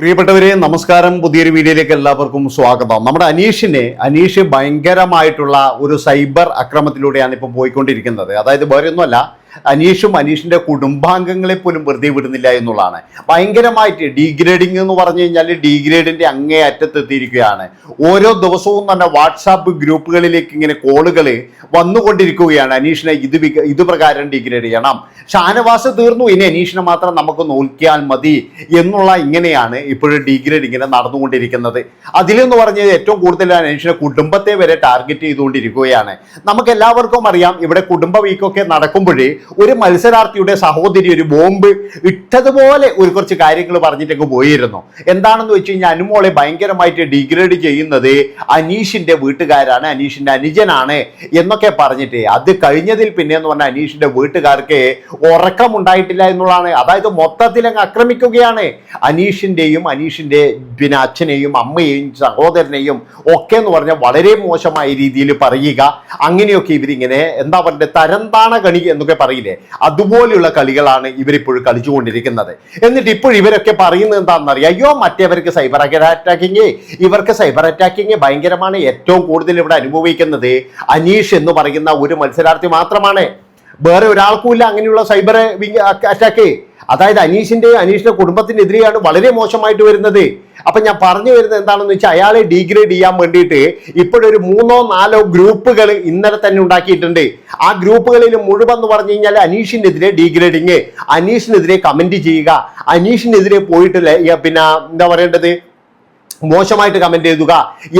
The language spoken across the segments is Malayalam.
പ്രിയപ്പെട്ടവരെ നമസ്കാരം. പുതിയൊരു വീഡിയോയിലേക്ക് എല്ലാവർക്കും സ്വാഗതം. നമ്മുടെ അനീഷിനെ അനീഷ് ഭയങ്കരമായിട്ടുള്ള ഒരു സൈബർ അക്രമത്തിലൂടെയാണ് ഇപ്പോൾ പോയിക്കൊണ്ടിരിക്കുന്നത്. അതായത് വേറെ ഒന്നുമല്ല അനീഷും അനീഷിന്റെ കുടുംബാംഗങ്ങളെ പോലും വെറുതെ വിടുന്നില്ല എന്നുള്ളതാണ്. ഭയങ്കരമായിട്ട് ഡീഗ്രേഡിംഗ് എന്ന് പറഞ്ഞു കഴിഞ്ഞാൽ ഡീഗ്രേഡിന്റെ അങ്ങേ അറ്റത്തെത്തിയിരിക്കുകയാണ് ഓരോ ദിവസവും തന്നെ വാട്സാപ്പ് ഗ്രൂപ്പുകളിലേക്ക് ഇങ്ങനെ കോളുകൾ വന്നുകൊണ്ടിരിക്കുകയാണ്. അനീഷിനെ ഇത് ഇത് പ്രകാരം ഡീഗ്രേഡ് ചെയ്യണം. ഷാനവാസ് തീർന്നു. ഇനി അനീഷിനെ മാത്രം നമുക്ക് നോക്കിയാൽ മതി എന്നുള്ള ഇങ്ങനെയാണ് ഇപ്പോഴും ഡീഗ്രേഡ് ഇങ്ങനെ നടന്നുകൊണ്ടിരിക്കുന്നത്. അതിലെന്ന് പറഞ്ഞത് ഏറ്റവും കൂടുതൽ അനീഷിനെ കുടുംബത്തെ വരെ ടാർഗറ്റ് ചെയ്തുകൊണ്ടിരിക്കുകയാണ്. നമുക്ക് എല്ലാവർക്കും അറിയാം ഇവിടെ കുടുംബ വീക്കൊക്കെ നടക്കുമ്പോഴേ ഒരു മത്സരാർത്ഥിയുടെ സഹോദരി ഒരു ബോംബ് ഇട്ടതുപോലെ ഒരു കുറച്ച് കാര്യങ്ങൾ പറഞ്ഞിട്ടൊക്കെ പോയിരുന്നു. എന്താണെന്ന് വെച്ച് കഴിഞ്ഞാൽ അനുമോളെ ഭയങ്കരമായിട്ട് ഡിഗ്രേഡ് ചെയ്യുന്നത് അനീഷിന്റെ വീട്ടുകാരാണ് അനീഷിന്റെ അനുജനാണ് എന്നൊക്കെ പറഞ്ഞിട്ട് അത് കഴിഞ്ഞതിൽ പിന്നെ എന്ന് പറഞ്ഞാൽ അനീഷിന്റെ വീട്ടുകാർക്ക് ഉറക്കമുണ്ടായിട്ടില്ല എന്നുള്ളതാണ്. അതായത് മൊത്തത്തിൽ അങ്ങ് ആക്രമിക്കുകയാണ്. അനീഷിന്റെയും അനീഷിന്റെ പിന്നെ അച്ഛനെയും അമ്മയെയും സഹോദരനെയും ഒക്കെ എന്ന് പറഞ്ഞാൽ വളരെ മോശമായ രീതിയിൽ പറയുക. അങ്ങനെയൊക്കെ ഇവരിങ്ങനെ എന്താ പറയുക തരംതാണ കണി എന്നൊക്കെ പറയില്ലേ അതുപോലെയുള്ള കളികളാണ് ഇവരിപ്പോഴും കളിച്ചുകൊണ്ടിരിക്കുന്നത്. എന്നിട്ട് ഇപ്പോൾ ഇവരൊക്കെ പറയുന്നത് എന്താണെന്നറിയാം? അയ്യോ മറ്റേവർക്ക് സൈബർ അറ്റാക്കിങ് ഇവർക്ക് സൈബർ അറ്റാക്കിങ് ഭയങ്കരമാണ് ഏറ്റവും കൂടുതൽ ഇവിടെ അനുഭവിക്കുന്നത്. അനീഷ് എന്ന് പറയുന്ന ഒരു മത്സരാർത്ഥി മാത്രമാണ്. വേറെ ഒരാൾക്കുമില്ല അങ്ങനെയുള്ള സൈബർ അറ്റാക്ക്. അതായത് അനീഷിന്റെ അനീഷിന്റെ കുടുംബത്തിനെതിരെയാണ് വളരെ മോശമായിട്ട് വരുന്നത്. അപ്പൊ ഞാൻ പറഞ്ഞു വരുന്നത് എന്താണെന്ന് വെച്ചാൽ അയാളെ ഡീഗ്രേഡ് ചെയ്യാൻ വേണ്ടിയിട്ട് ഇപ്പോഴൊരു മൂന്നോ നാലോ ഗ്രൂപ്പുകൾ ഇന്നലെ തന്നെ ഉണ്ടാക്കിയിട്ടുണ്ട്. ആ ഗ്രൂപ്പുകളിൽ മുഴുവൻ എന്ന് പറഞ്ഞു കഴിഞ്ഞാൽ അനീഷിനെതിരെ ഡീഗ്രേഡിങ് അനീഷിനെതിരെ കമന്റ് ചെയ്യുക അനീഷിനെതിരെ പോയിട്ട് പിന്നെ എന്താ പറയേണ്ടത്? മോശമായിട്ട് കമന്റ് എഴുതുക.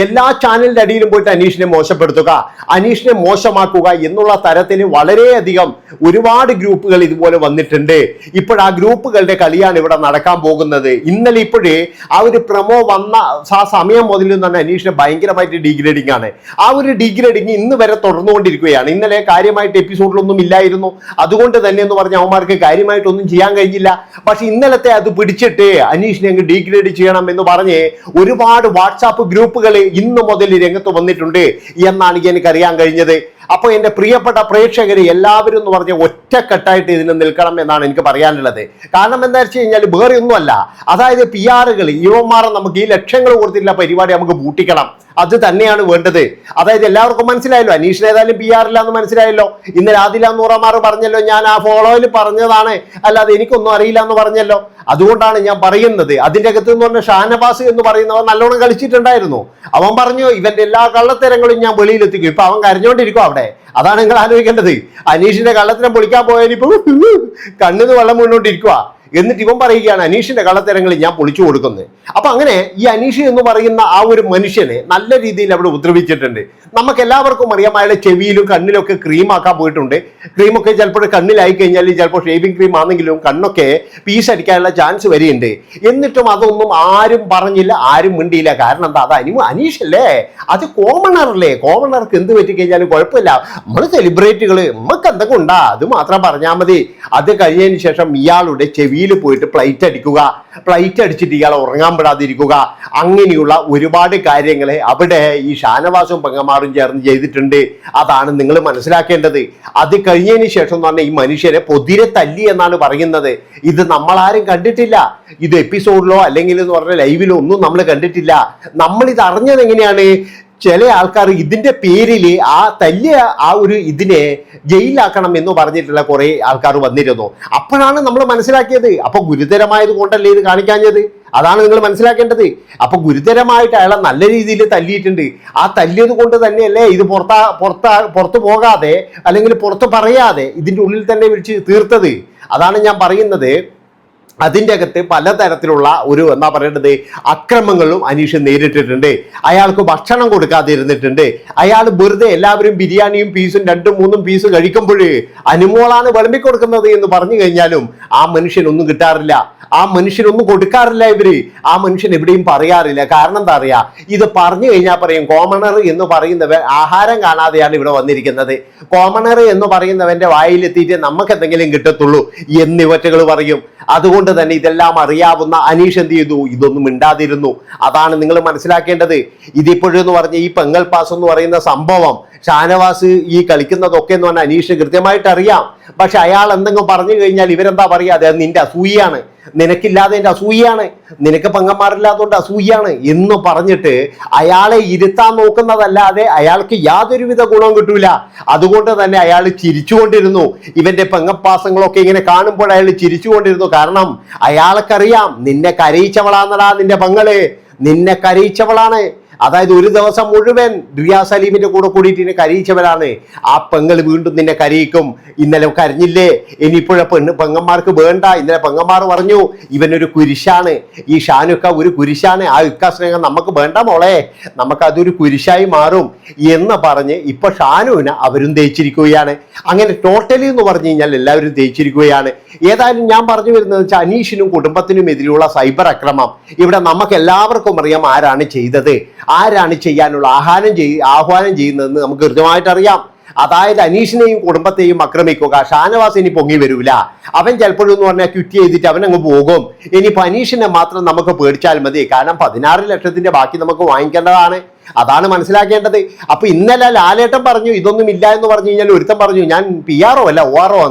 എല്ലാ ചാനലിന്റെ അടിയിലും പോയിട്ട് അനീഷിനെ മോശപ്പെടുത്തുക. അനീഷിനെ മോശമാക്കുക എന്നുള്ള തരത്തിൽ വളരെയധികം ഒരുപാട് ഗ്രൂപ്പുകൾ ഇതുപോലെ വന്നിട്ടുണ്ട്. ഇപ്പോൾ ആ ഗ്രൂപ്പുകളുടെ കളിയാണ് ഇവിടെ നടക്കാൻ പോകുന്നത്. ഇന്നലെ ഇപ്പോഴേ ആ ഒരു പ്രമോ വന്ന ആ സമയം മുതൽ തന്നെ അനീഷിനെ ഭയങ്കരമായിട്ട് ഡിഗ്രേഡിങ് ആണ്. ആ ഒരു ഡിഗ്രേഡിങ് ഇന്ന് വരെ തുടർന്നുകൊണ്ടിരിക്കുകയാണ് ഇന്നലെ കാര്യമായിട്ട് എപ്പിസോഡിലൊന്നും ഇല്ലായിരുന്നു. അതുകൊണ്ട് തന്നെ എന്ന് പറഞ്ഞ അവന്മാർക്ക് കാര്യമായിട്ടൊന്നും ചെയ്യാൻ കഴിഞ്ഞില്ല. പക്ഷെ ഇന്നലത്തെ അത് പിടിച്ചിട്ട് അനീഷിനെ അങ്ങ് ഡിഗ്രേഡ് ചെയ്യണം എന്ന് പറഞ്ഞ് ഒരുപാട് വാട്സാപ്പ് ഗ്രൂപ്പുകൾ ഇന്ന് മുതൽ രംഗത്ത് വന്നിട്ടുണ്ട് എന്നാണ് എനിക്കറിയാൻ കഴിഞ്ഞത്. അപ്പോൾ എന്റെ പ്രിയപ്പെട്ട പ്രേക്ഷകരെ എല്ലാവരും എന്ന് പറഞ്ഞ ഒറ്റക്കെട്ടായിട്ട് ഇതിന് നിൽക്കണം എന്നാണ് എനിക്ക് പറയാനുള്ളത്. കാരണം എന്താ വെച്ച് കഴിഞ്ഞാൽ വേറെ ഒന്നുമല്ല. അതായത് പി ആറുകൾ യുവന്മാരെ നമുക്ക് ഈ ലക്ഷ്യങ്ങൾ കൊടുത്തിട്ടുള്ള പരിപാടി നമുക്ക് പൂട്ടിക്കണം. അത് തന്നെയാണ് വേണ്ടത്. അതായത് എല്ലാവർക്കും മനസ്സിലായല്ലോ അനീഷിന് ഏതായാലും പി ആറില്ല എന്ന് മനസ്സിലായല്ലോ. ഇന്നലെ ആദില നൂറമാർ പറഞ്ഞല്ലോ ഞാൻ ആ ഫോളോയിൽ പറഞ്ഞതാണ്. അല്ലാതെ എനിക്കൊന്നും അറിയില്ല എന്ന് പറഞ്ഞല്ലോ. അതുകൊണ്ടാണ് ഞാൻ പറയുന്നത്. അതിന്റെ അകത്ത് എന്ന് പറഞ്ഞ ഷാനവാസ് എന്ന് പറയുന്നവൻ നല്ലോണം കളിച്ചിട്ടുണ്ടായിരുന്നു. അവൻ പറഞ്ഞു ഇവന്റെ എല്ലാ കള്ളത്തരങ്ങളും ഞാൻ വെളിയിലെത്തിക്കും. ഇപ്പൊ അവൻ കരഞ്ഞോണ്ടിരിക്കും അവിടെ. അതാണ് നിങ്ങൾ ആലോചിക്കേണ്ടത്. അനീഷിന്റെ കള്ളത്തരം പൊളിക്കാൻ പോയാൽ ഇപ്പൊ കണ്ണിന്ന് വെള്ളം വീണോണ്ടിരിക്കുക എന്നിട്ട് ഇവൻ പറയുകയാണ് അനീഷിന്റെ കള്ളത്തരങ്ങൾ ഞാൻ പൊളിച്ചു കൊടുക്കുന്നത് അപ്പൊ അങ്ങനെ ഈ അനീഷ് എന്ന് പറയുന്ന ആ ഒരു മനുഷ്യനെ നല്ല രീതിയിൽ അവിടെ ഉപദ്രവിച്ചിട്ടുണ്ട്. നമുക്ക് എല്ലാവർക്കും അറിയാം അയാളുടെ ചെവിയിലും കണ്ണിലും ഒക്കെ ക്രീം ആക്കാൻ പോയിട്ടുണ്ട്. ക്രീമൊക്കെ ചിലപ്പോൾ കണ്ണിലായി കഴിഞ്ഞാൽ ചിലപ്പോൾ ഷേവിംഗ് ക്രീം ആണെങ്കിലും കണ്ണൊക്കെ പീസ് അടിക്കാനുള്ള ചാൻസ് വരെയുണ്ട്. എന്നിട്ടും അതൊന്നും ആരും പറഞ്ഞില്ല ആരും മിണ്ടിയില്ല. കാരണം എന്താ അത് അനി അനീഷല്ലേ അത് കോമണർ അല്ലേ? കോമണർക്ക് എന്ത് പറ്റി കഴിഞ്ഞാലും കുഴപ്പമില്ല. നമ്മൾ സെലിബ്രേറ്റുകൾ നമുക്ക് എന്തൊക്കെ ഉണ്ടാ? അത് മാത്രം പറഞ്ഞാൽ മതി. അത് കഴിഞ്ഞതിന് ശേഷം ഇയാളുടെ ചെവിയിൽ പോയിട്ട് പ്ലൈറ്റ് അടിക്കുക. പ്ലൈറ്റ് അടിച്ചിട്ട് ഇയാൾ ഉറങ്ങാൻ പെടാതിരിക്കുക. അങ്ങനെയുള്ള ഒരുപാട് കാര്യങ്ങളെ അവിടെ ഈ ഷാനവാസും പെങ്ങമാറും ചേർന്ന് ചെയ്തിട്ടുണ്ട്. അതാണ് നിങ്ങൾ മനസ്സിലാക്കേണ്ടത്. അത് കഴിഞ്ഞതിന് ശേഷം എന്ന് പറഞ്ഞാൽ ഈ മനുഷ്യരെ പൊതിരെ തല്ലി എന്നാണ് പറയുന്നത്. ഇത് നമ്മളാരും കണ്ടിട്ടില്ല. ഇത് എപ്പിസോഡിലോ അല്ലെങ്കിൽ എന്ന് പറഞ്ഞ ലൈവിലോ ഒന്നും നമ്മൾ കണ്ടിട്ടില്ല. നമ്മൾ ഇത് അറിഞ്ഞത് എങ്ങനെയാണ്? ചില ആൾക്കാർ ഇതിന്റെ പേരിൽ ആ തല്ലിയ ആ ഒരു ഇതിനെ ജയിലാക്കണം എന്ന് പറഞ്ഞിട്ടുള്ള കുറെ ആൾക്കാർ വന്നിരുന്നു. അപ്പോഴാണ് നമ്മൾ മനസ്സിലാക്കിയത് അപ്പൊ ഗുരുതരമായത് കൊണ്ടല്ലേ ഇത് കാണിക്കാഞ്ഞത്? അതാണ് നിങ്ങൾ മനസ്സിലാക്കേണ്ടത്. അപ്പൊ ഗുരുതരമായിട്ട് അയാളെ നല്ല രീതിയിൽ തല്ലിയിട്ടുണ്ട്. ആ തല്ലിയത് കൊണ്ട് തന്നെയല്ലേ ഇത് പുറത്താ പുറത്താ പുറത്തു പോകാതെ അല്ലെങ്കിൽ പുറത്ത് പറയാതെ ഇതിന്റെ ഉള്ളിൽ തന്നെ വിളിച്ച് തീർത്തത്? അതാണ് ഞാൻ പറയുന്നത്. അതിന്റെ അകത്ത് പലതരത്തിലുള്ള ഒരു എന്താ പറയേണ്ടത് അക്രമങ്ങളും അനീഷ് നേരിട്ടിട്ടുണ്ട്. അയാൾക്ക് ഭക്ഷണം കൊടുക്കാതിരുന്നിട്ടുണ്ട്. അയാൾ വെറുതെ എല്ലാവരും ബിരിയാണിയും പീസും രണ്ടും മൂന്നും പീസും കഴിക്കുമ്പോൾ അനുമോളാണ് വിളമ്പി കൊടുക്കുന്നത് എന്ന് പറഞ്ഞു കഴിഞ്ഞാലും ആ മനുഷ്യനൊന്നും കിട്ടാറില്ല. ആ മനുഷ്യനൊന്നും കൊടുക്കാറില്ല ഇവർ. ആ മനുഷ്യൻ എവിടെയും പറയാറില്ല. കാരണം എന്താ അറിയാ? ഇത് പറഞ്ഞു കഴിഞ്ഞാൽ പറയും കോമണർ എന്ന് പറയുന്നവൻ ആഹാരം കാണാതെയാണ് ഇവിടെ വന്നിരിക്കുന്നത്. കോമണർ എന്ന് പറയുന്നവന്റെ വായിലെത്തിയിട്ട് നമുക്ക് എന്തെങ്കിലും കിട്ടത്തുള്ളൂ എന്നിവറ്റകൾ പറയും. അതുകൊണ്ട് തന്നെ ഇതെല്ലാം അറിയാവുന്ന അനീഷ് എന്ത് ചെയ്തു? ഇതൊന്നും മിണ്ടാതിരുന്നു. അതാണ് നിങ്ങൾ മനസ്സിലാക്കേണ്ടത്. ഇതിപ്പോഴെന്ന് പറഞ്ഞ ഈ പെങ്ങൽ പാസ് എന്ന് പറയുന്ന സംഭവം ഷാനവാസ് ഈ കളിക്കുന്നതൊക്കെ എന്ന് പറഞ്ഞാൽ അനീഷ് കൃത്യമായിട്ട് അറിയാം. പക്ഷെ അയാൾ എന്തെങ്കിലും പറഞ്ഞു കഴിഞ്ഞാൽ ഇവരെന്താ പറയുക? അത് നിന്റെ അസൂയാണ് നിനക്കില്ലാതെ എന്റെ അസൂയാണ് നിനക്ക് പങ്കന്മാരില്ലാത്തതുകൊണ്ട് അസൂയാണ് എന്ന് പറഞ്ഞിട്ട് അയാളെ ഇരുത്താൻ നോക്കുന്നതല്ലാതെ അയാൾക്ക് യാതൊരുവിധ ഗുണവും കിട്ടൂല. അതുകൊണ്ട് തന്നെ അയാൾ ചിരിച്ചുകൊണ്ടിരുന്നു. ഇവന്റെ പെങ്ങപ്പാസങ്ങളൊക്കെ ഇങ്ങനെ കാണുമ്പോൾ അയാൾ ചിരിച്ചുകൊണ്ടിരുന്നു. കാരണം അയാൾക്കറിയാം നിന്നെ കരയിച്ചവളാന്നടാ നിന്റെ പങ്ങൾ. നിന്നെ കരയിച്ചവളാണ്. അതായത് ഒരു ദിവസം മുഴുവൻ ദുയാ സലീമിന്റെ കൂടെ കൂടിയിട്ട് ഇനി കരയിച്ചവരാണ്. ആ പെങ്ങൾ വീണ്ടും നിന്നെ കരയിക്കും. ഇന്നലെ കരഞ്ഞില്ലേ? ഇനിയിപ്പോഴെ പെണ്ണ് പെങ്ങന്മാർക്ക് വേണ്ട. ഇന്നലെ പെങ്ങന്മാർ പറഞ്ഞു ഇവനൊരു കുരിശാണ്. ഈ ഷാനുക്ക ഒരു കുരിശാണ്. ആ ഇക്ക സ്നേഹം നമുക്ക് വേണ്ട മോളെ. നമുക്ക് അതൊരു കുരിശായി മാറും. എന്ന് പറഞ്ഞ് ഇപ്പൊ ഷാനുവിനെ അവരും തേച്ചിരിക്കുകയാണ് അങ്ങനെ ടോട്ടലി എന്ന് പറഞ്ഞു കഴിഞ്ഞാൽ എല്ലാവരും തേച്ചിരിക്കുകയാണ് ഏതായാലും ഞാൻ പറഞ്ഞു വരുന്നത് വെച്ചാൽ അനീഷിനും കുടുംബത്തിനും എതിരെയുള്ള സൈബർ അക്രമം. ഇവിടെ നമുക്ക് എല്ലാവർക്കും അറിയാം ആരാണ് ചെയ്തത്. ആരാണ് ചെയ്യാനുള്ള ആഹ്വാനം ചെയ് ആഹ്വാനം ചെയ്യുന്നതെന്ന് നമുക്ക് കൃത്യമായിട്ട് അറിയാം. അതായത് അനീഷിനെയും കുടുംബത്തെയും ആക്രമിക്കുക ഷാനവാസ് ഇനി പൊങ്ങി വരൂല. അവൻ ചിലപ്പോഴും എന്ന് പറഞ്ഞാൽ ക്വിറ്റ് ചെയ്തിട്ട് അവൻ അങ്ങ് പോകും. ഇനി അനീഷിനെ മാത്രം നമുക്ക് പേടിച്ചാൽ മതി. കാരണം പതിനാറ് ലക്ഷത്തിന്റെ ബാക്കി നമുക്ക് വാങ്ങിക്കേണ്ടതാണ്. അതാണ് മനസ്സിലാക്കേണ്ടത്. അപ്പൊ ഇന്നലെ ലാലേട്ടൻ പറഞ്ഞു ഇതൊന്നും ഇല്ല എന്ന് പറഞ്ഞു കഴിഞ്ഞാൽ ഒരുത്തം പറഞ്ഞു ഞാൻ പി ആർ ഒ അല്ല O R O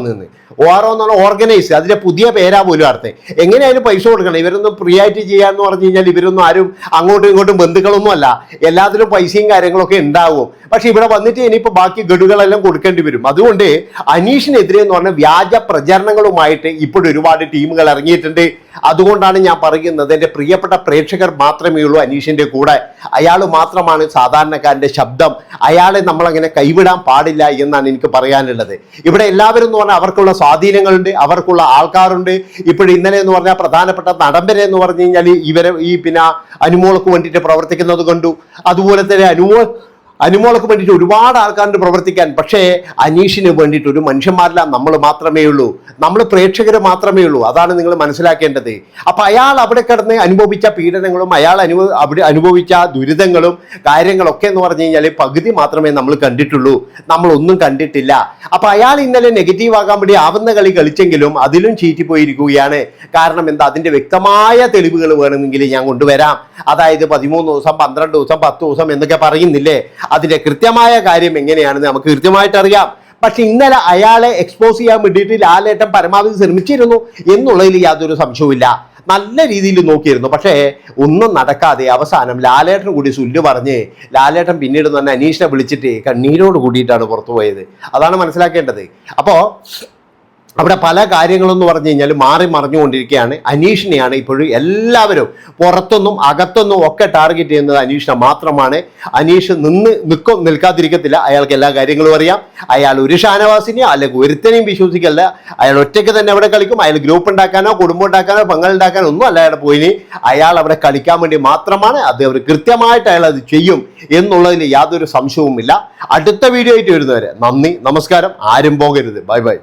O R O എന്ന് ഓർഗനൈസ് അതിന്റെ പുതിയ പേരാ പോലും അർത്ഥം. എങ്ങനെയായാലും പൈസ കൊടുക്കണം? ഇവരൊന്നും ഫ്രീ ആയിട്ട് ചെയ്യാന്ന് പറഞ്ഞു കഴിഞ്ഞാൽ ഇവരൊന്നും ആരും അങ്ങോട്ടും ഇങ്ങോട്ടും ബന്ധുക്കളൊന്നും അല്ല. എല്ലാത്തിലും പൈസയും കാര്യങ്ങളൊക്കെ ഉണ്ടാവും. പക്ഷെ ഇവിടെ വന്നിട്ട് ഇനിയിപ്പോൾ ബാക്കി ഗഡുകളെല്ലാം കൊടുക്കേണ്ടി വരും. അതുകൊണ്ട് അനീഷിനെതിരെ എന്ന് പറഞ്ഞ വ്യാജ പ്രചരണങ്ങളുമായിട്ട് ഇപ്പോഴും ഒരുപാട് ടീമുകൾ ഇറങ്ങിയിട്ടുണ്ട്. അതുകൊണ്ടാണ് ഞാൻ പറയുന്നത് എന്റെ പ്രിയപ്പെട്ട പ്രേക്ഷകർ മാത്രമേ ഉള്ളൂ അനീഷിന്റെ കൂടെ. അയാൾ മാത്രമാണ് സാധാരണക്കാരന്റെ ശബ്ദം. അയാളെ നമ്മളങ്ങനെ കൈവിടാൻ പാടില്ല എന്നാണ് എനിക്ക് പറയാനുള്ളത്. ഇവിടെ എല്ലാവരും എന്ന് പറഞ്ഞാൽ അവർക്കുള്ള സ്വാധീനങ്ങളുണ്ട് അവർക്കുള്ള ആൾക്കാരുണ്ട്. ഇപ്പോഴും ഇന്നലെ എന്ന് പറഞ്ഞാൽ പ്രധാനപ്പെട്ട നടമ്പരെ എന്ന് പറഞ്ഞു കഴിഞ്ഞാൽ ഇവരെ ഈ പിന്നെ അനുമോൾക്ക് വേണ്ടിയിട്ട് പ്രവർത്തിക്കുന്നത് കണ്ടു. അതുപോലെ തന്നെ അനുമോൾ അനുമോൾക്ക് വേണ്ടിയിട്ട് ഒരുപാട് ആൾക്കാരുണ്ട് പ്രവർത്തിക്കാൻ. പക്ഷേ അനീഷിന് വേണ്ടിയിട്ട് ഒരു മനുഷ്യന്മാരില്ല. നമ്മൾ മാത്രമേ ഉള്ളൂ. നമ്മൾ പ്രേക്ഷകർ മാത്രമേ ഉള്ളൂ. അതാണ് നിങ്ങൾ മനസ്സിലാക്കേണ്ടത്. അപ്പൊ അയാൾ അവിടെ കിടന്ന് അനുഭവിച്ച പീഡനങ്ങളും അയാൾ അനുഭവ അവിടെ അനുഭവിച്ച ദുരിതങ്ങളും കാര്യങ്ങളൊക്കെ എന്ന് പറഞ്ഞു കഴിഞ്ഞാൽ പകുതി മാത്രമേ നമ്മൾ കണ്ടിട്ടുള്ളൂ. നമ്മളൊന്നും കണ്ടിട്ടില്ല. അപ്പൊ അയാൾ ഇന്നലെ നെഗറ്റീവ് ആകാൻ വേണ്ടി ആവുന്ന കളി കളിച്ചെങ്കിലും അതിലും ചീറ്റിപ്പോയിരിക്കുകയാണ്. കാരണം എന്താ? അതിന്റെ വ്യക്തമായ തെളിവുകൾ വേണമെങ്കിൽ ഞാൻ കൊണ്ടുവരാം. അതായത് പതിമൂന്ന് ദിവസം പന്ത്രണ്ട് ദിവസം പത്ത് ദിവസം എന്നൊക്കെ പറയുന്നില്ലേ? അതിന്റെ കൃത്യമായ കാര്യം എങ്ങനെയാണെന്ന് നമുക്ക് കൃത്യമായിട്ട് അറിയാം. പക്ഷെ ഇന്നലെ അയാളെ എക്സ്പോസ് ചെയ്യാൻ വേണ്ടിയിട്ട് ലാലേട്ടൻ പരമാവധി ശ്രമിച്ചിരുന്നു എന്നുള്ളതിൽ യാതൊരു സംശയവുമില്ല. നല്ല രീതിയിൽ നോക്കിയിരുന്നു. പക്ഷേ ഒന്നും നടക്കാതെ അവസാനം ലാലേട്ടൻ കൂടി സുല്ലു പറഞ്ഞ് ലാലേട്ടൻ പിന്നീട് തന്നെ അനീഷിനെ വിളിച്ചിട്ട് കണ്ണീരോട് കൂടിയിട്ടാണ് പുറത്തു പോയത്. അതാണ് മനസ്സിലാക്കേണ്ടത്. അപ്പോൾ അവിടെ പല കാര്യങ്ങളെന്ന് പറഞ്ഞു കഴിഞ്ഞാൽ മാറി മറിഞ്ഞുകൊണ്ടിരിക്കുകയാണ്. അനീഷിനെയാണ് ഇപ്പോഴും എല്ലാവരും പുറത്തൊന്നും അകത്തൊന്നും ഒക്കെ ടാർഗറ്റ് ചെയ്യുന്നത് അനീഷിനെ മാത്രമാണ്. അനീഷ് നിന്ന് നിൽക്കും നിൽക്കാതിരിക്കത്തില്ല. അയാൾക്ക് എല്ലാ കാര്യങ്ങളും അറിയാം. അയാൾ ഒരു ഷാനവാസിനെയോ അല്ലെങ്കിൽ ഒരുത്തനെയും വിശ്വസിക്കല്ല. അയാൾ ഒറ്റയ്ക്ക് തന്നെ അവിടെ കളിക്കും. അയാൾ ഗ്രൂപ്പ് ഉണ്ടാക്കാനോ കുടുംബം ഉണ്ടാക്കാനോ പങ്കൾ ഉണ്ടാക്കാനോ ഒന്നും അല്ല അയാൾ പോയിനി. അയാൾ അവിടെ കളിക്കാൻ വേണ്ടി മാത്രമാണ്. അത് അവർ കൃത്യമായിട്ട് അയാൾ അത് ചെയ്യും എന്നുള്ളതിൽ യാതൊരു സംശയവുമില്ല. അടുത്ത വീഡിയോ ആയിട്ട് വരുന്നവരെ നന്ദി നമസ്കാരം. ആരും പോകരുത്. Bye bye.